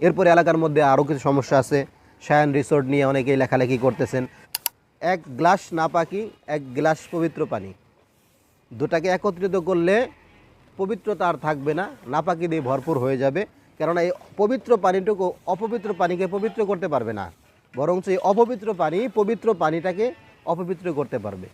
এরপরে এলাকার মধ্যে আরও কিছু সমস্যা আছে। শায়ান রিসোর্ট নিয়ে অনেকেই লেখালেখি করতেছেন। এক গ্লাস না পাকি, এক গ্লাস পবিত্র পানি। দুটাকে একত্রিত করলে পবিত্রতা আর থাকবে না না নাপাকি দিয়ে ভরপুর হয়ে যাবে। কেননা এই পবিত্র পানিটুকু অপবিত্র পানিকে পবিত্র করতে পারবে না। বরঞ্চ এই অপবিত্র পানি পবিত্র পানিটাকে অপবিত্র করতে পারবে।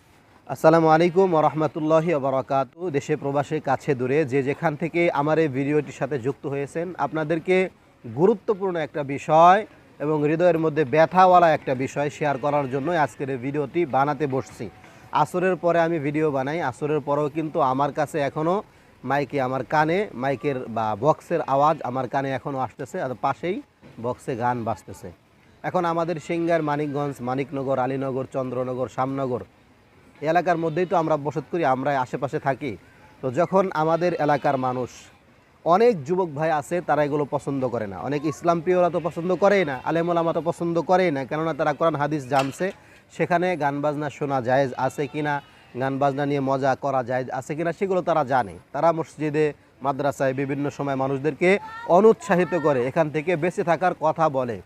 আসসালামু আলাইকুম রহমতুল্লাহি আবরাকাত দেশে, প্রবাসে, কাছে, দূরে যে যেখান থেকে আমার এই ভিডিওটির সাথে যুক্ত হয়েছেন, আপনাদেরকে গুরুত্বপূর্ণ একটা বিষয় এবং হৃদয়ের মধ্যে ব্যথাওয়ালা একটা বিষয় শেয়ার করার জন্য আজকের এই ভিডিওটি বানাতে বসছি। আসরের পরে আমি ভিডিও বানাই, আসরের পরেও কিন্তু আমার কাছে এখনও মাইকে আমার কানে, মাইকের বা বক্সের আওয়াজ আমার কানে এখনও আসতেছে, আর পাশেই বক্সে গান বাজতেছে। এখন আমাদের সিঙ্গার মানিকগঞ্জ, মানিকনগর, আলীনগর, চন্দ্রনগর, শামনগর এলাকার মধ্যেই তো আমরা বসত করি আমরা আশেপাশে থাকি। তো যখন আমাদের এলাকার মানুষ অনেক যুবক ভাই আছে, তারা এগুলো পছন্দ করে না। অনেক ইসলাম প্রিয়রা তো পছন্দ করেই না আলেমুলামা তো পছন্দ করেই না, কেননা তারা কোরআন, হাদিস জানছে। সেখানে গান বাজনা শোনা জায়েজ আছে কি না গান বাজনা নিয়ে মজা করা যায় আছে কিনা, সেগুলো তারা জানে। তারা মসজিদে, মাদ্রাসায় বিভিন্ন সময় মানুষদেরকে অনুৎসাহিত করে, এখান থেকে বেঁচে থাকার কথা বলে।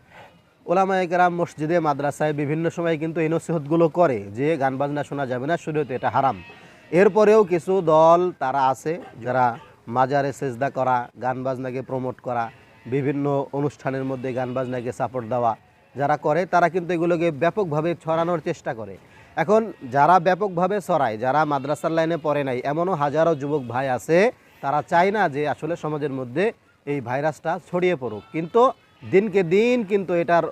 ওলামায়ে কেরাম মসজিদে, মাদ্রাসায় বিভিন্ন সময় কিন্তু এই নসিহতগুলো করে যে গান বাজনা শোনা যাবে না শুরুতে এটা হারাম। এরপরেও কিছু দল তারা আছে, যারা মাজারে সেজদা করা গান বাজনাকে প্রমোট করা, বিভিন্ন অনুষ্ঠানের মধ্যে গান বাজনাকে সাপোর্ট দেওয়া। যারা করে, তারা কিন্তু এগুলোকে ব্যাপকভাবে ছড়ানোর চেষ্টা করে। এখন যারা ব্যাপকভাবে ছড়ায়, যারা মাদ্রাসার লাইনে পড়ে নাই, এমনও হাজারো যুবক ভাই আছে, তারা চায় না যে আসলে সমাজের মধ্যে এই ভাইরাসটা ছড়িয়ে পড়ুক। কিন্তু দিনকে দিন কিন্তু এটার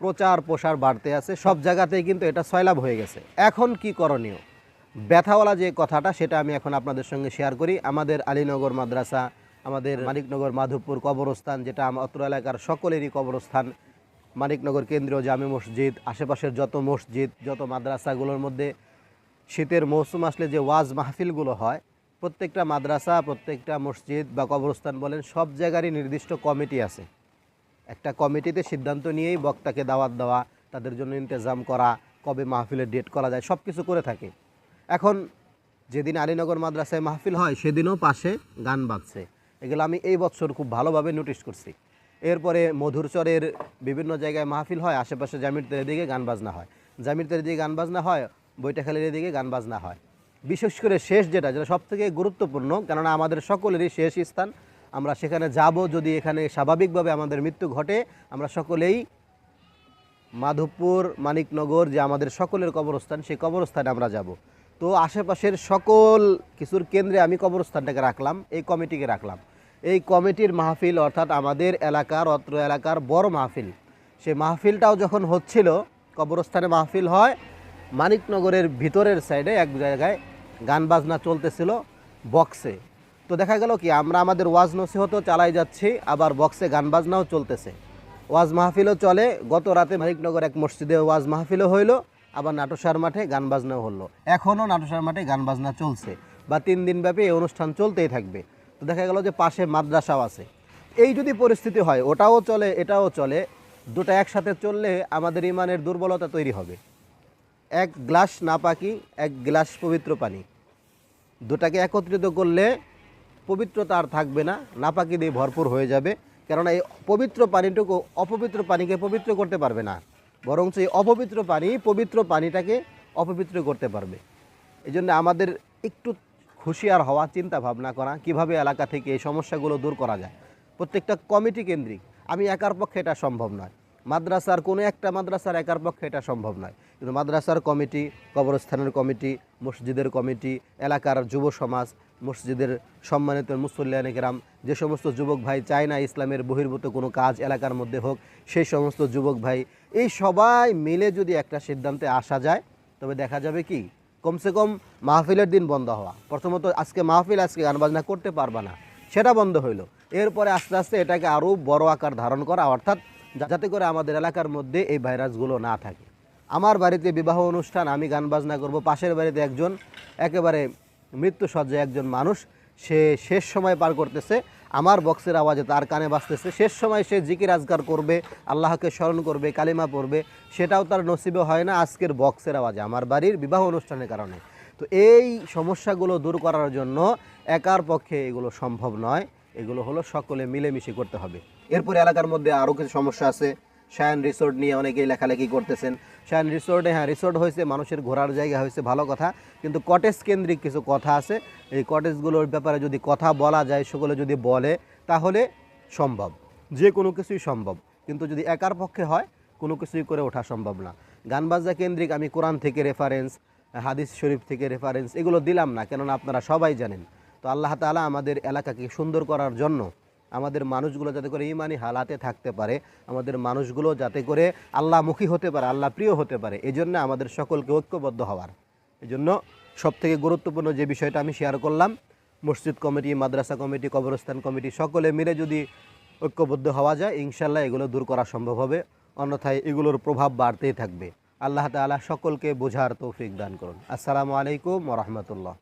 প্রচার প্রসার বাড়তে আছে, সব জায়গাতেই কিন্তু এটা সয়লাভ হয়ে গেছে। এখন কি করণীয়? ব্যথাওয়ালা যে কথাটা সেটা আমি এখন আপনাদের সঙ্গে শেয়ার করি। আমাদের আলীনগর মাদ্রাসা আমাদের মানিকনগর মাধবপুর কবরস্থান যেটা আমার অত্র এলাকার সকলেরই কবরস্থান মানিকনগর কেন্দ্রীয় জামে মসজিদ আশেপাশের যত মসজিদ যত মাদ্রাসাগুলোর মধ্যে শীতের মৌসুম আসলে যে ওয়াজ মাহফিলগুলো হয় প্রত্যেকটা মাদ্রাসা প্রত্যেকটা মসজিদ বা কবরস্থান বলেন সব জায়গারই নির্দিষ্ট কমিটি আছে। একটা কমিটিতে সিদ্ধান্ত নিয়েই বক্তাকে দাওয়াত দেওয়া তাদের জন্য ইন্তজাম করা কবে মাহফিলের ডেট করা যায় সব কিছু করে থাকে। এখন যেদিন আলীনগর মাদ্রাসায় মাহফিল হয়, সেদিনও পাশে গান বাজছে। এগুলো আমি এই বছর খুব ভালোভাবে নোটিশ করছি। এরপরে মধুরচরের বিভিন্ন জায়গায় মাহফিল হয়, আশেপাশে জামির তেরের দিকে গান বাজনা হয়। জামির তেরের দিকে গান বাজনা হয়, বৈঠাখালীর দিকে গান বাজনা হয়। বিশেষ করে শেষ যেটা যেটা সবথেকে গুরুত্বপূর্ণ, কেননা আমাদের সকলেরই শেষ স্থান। আমরা সেখানে যাব যদি এখানে স্বাভাবিকভাবে আমাদের মৃত্যু ঘটে, আমরা সকলেই মাধবপুর, মানিকনগর যে আমাদের সকলের কবরস্থান, সেই কবরস্থানে আমরা যাব। তো আশেপাশের সকল কিছুর কেন্দ্রে আমি কবরস্থানটাকে রাখলাম, এই কমিটিকে রাখলাম। এই কমিটির মাহফিল অর্থাৎ আমাদের এলাকার, অত্র এলাকার বড় মাহফিল। সেই মাহফিলটাও যখন হচ্ছিল, কবরস্থানে মাহফিল হয়, মানিকনগরের ভিতরের সাইডে এক জায়গায় গান বাজনা চলতেছিল বক্সে। তো দেখা গেল কি, আমরা আমাদের ওয়াজ নসিহতও চালাই যাচ্ছি, আবার বক্সে গান বাজনাও চলতেছে। ওয়াজ মাহফিলও চলে, গত রাতে মানিকনগর এক মসজিদে ওয়াজ মাহফিলও হইল। আবার নাটসার মাঠে গান বাজনাও হলো। এখনও নাটসার মাঠে গান বাজনা চলছে। বা তিন দিন ব্যাপী এই অনুষ্ঠান চলতেই থাকবে। তো দেখা গেল যে পাশে মাদ্রাসাও আছে। এই যদি পরিস্থিতি হয়, ওটাও চলে, এটাও চলে, দুটো একসাথে চললে আমাদের ইমানের দুর্বলতা তৈরি হবে। এক গ্লাস না পাকি এক গ্লাস পবিত্র পানি। দুটাকে একত্রিত করলে পবিত্রতা আর থাকবে না, নাপাকি দিয়ে ভরপুর হয়ে যাবে। কেননা এই পবিত্র পানিটুকু অপবিত্র পানিকে পবিত্র করতে পারবে না। বরঞ্চ এই অপবিত্র পানি, পবিত্র পানিটাকে অপবিত্র করতে পারবে। এই জন্য আমাদের একটু হুঁশিয়ার হওয়া চিন্তা ভাবনা করা, কীভাবে এলাকা থেকে এই সমস্যাগুলো দূর করা যায়। প্রত্যেকটা কমিটি কেন্দ্রিক। আমি একার পক্ষে এটা সম্ভব নয়। মাদ্রাসার কোনো একটা মাদ্রাসার একার পক্ষে এটা সম্ভব নয়। কিন্তু মাদ্রাসার কমিটি, কবরস্থানের কমিটি, মসজিদের কমিটি, এলাকার যুব সমাজ মসজিদের সম্মানিত মুসল্লিয়ানে কেরাম, যে সমস্ত যুবক ভাই চায় না ইসলামের বহির্ভূত কোনো কাজ এলাকার মধ্যে হোক, সেই সমস্ত যুবক ভাই, এই সবাই মিলে যদি একটা সিদ্ধান্তে আসা যায়, তবে দেখা যাবে কি, কমসে কম মাহফিলের দিন বন্ধ হওয়া। প্রথমত আজকে মাহফিল, আজকে গান বাজনা করতে পারবা না, সেটা বন্ধ হইল। এরপরে আস্তে আস্তে এটাকে আরও বড় আকার ধারণ করা, অর্থাৎ যাতে করে আমাদের এলাকার মধ্যে এই ভাইরাসগুলো না থাকে। আমার বাড়িতে বিবাহ অনুষ্ঠান, আমি গান বাজনা করব, পাশের বাড়িতে একজন, একেবারে মৃত্যু সজ্জায় একজন মানুষ, সে শেষ সময় পার করতেছে। আমার বক্সের আওয়াজে তার কানে বাজতেছে। শেষ সময় সে জিকির আজগার করবে, আল্লাহকে স্মরণ করবে, কালিমা পড়বে, সেটাও তার নসিবে হয় না আজকের বক্সের আওয়াজে, আমার বাড়ির বিবাহ অনুষ্ঠানের কারণে। তো এই সমস্যাগুলো দূর করার জন্য একার পক্ষে এগুলো সম্ভব নয়। এগুলো হলো সকলে মিলেমিশে করতে হবে। এরপরে এলাকার মধ্যে আরও কিছু সমস্যা আছে। শায়ান রিসোর্ট নিয়ে অনেকেই লেখালেখি করতেছেন। শায়ান রিসোর্টে হ্যাঁ রিসোর্ট হয়েছে, মানুষের ঘোরার জায়গা হয়েছে, ভালো কথা। কিন্তু কটেজ কেন্দ্রিক কিছু কথা আছে। এই কটেজগুলোর ব্যাপারে যদি কথা বলা যায়, সেগুলো যদি বলে, তাহলে সম্ভব। যে কোনো কিছুই সম্ভব। কিন্তু যদি একার পক্ষে হয়, কোনো কিছুই করে ওঠা সম্ভব না। গান বাজনা কেন্দ্রিক আমি কোরআন থেকে রেফারেন্স হাদিস শরীফ থেকে রেফারেন্স এগুলো দিলাম না, কেননা আপনারা সবাই জানেন। তো আল্লাহ তাআলা আমাদের এলাকাকে সুন্দর করার জন্য আমাদের মানুষগুলো যাতে করে ইমানি হালাতে থাকতে পারে, আমাদের মানুষগুলো যাতে করে আল্লাহমুখী হতে পারে, আল্লাহ প্রিয় হতে পারে এই জন্য আমাদের সকলকে ঐক্যবদ্ধ হওয়ার। এই জন্য সবথেকে গুরুত্বপূর্ণ যে বিষয়টা আমি শেয়ার করলাম, মসজিদ কমিটি, মাদ্রাসা কমিটি, কবরস্থান কমিটি, সকলে মিলে যদি ঐক্যবদ্ধ হওয়া যায় ইনশাল্লাহ এগুলো দূর করা সম্ভব হবে। অন্যথায় এগুলোর প্রভাব বাড়তেই থাকবে। আল্লাহ তাআলা সকলকে বোঝার তৌফিক দান করুন। আসসালামু আলাইকুম ওরহমতুল্লাহ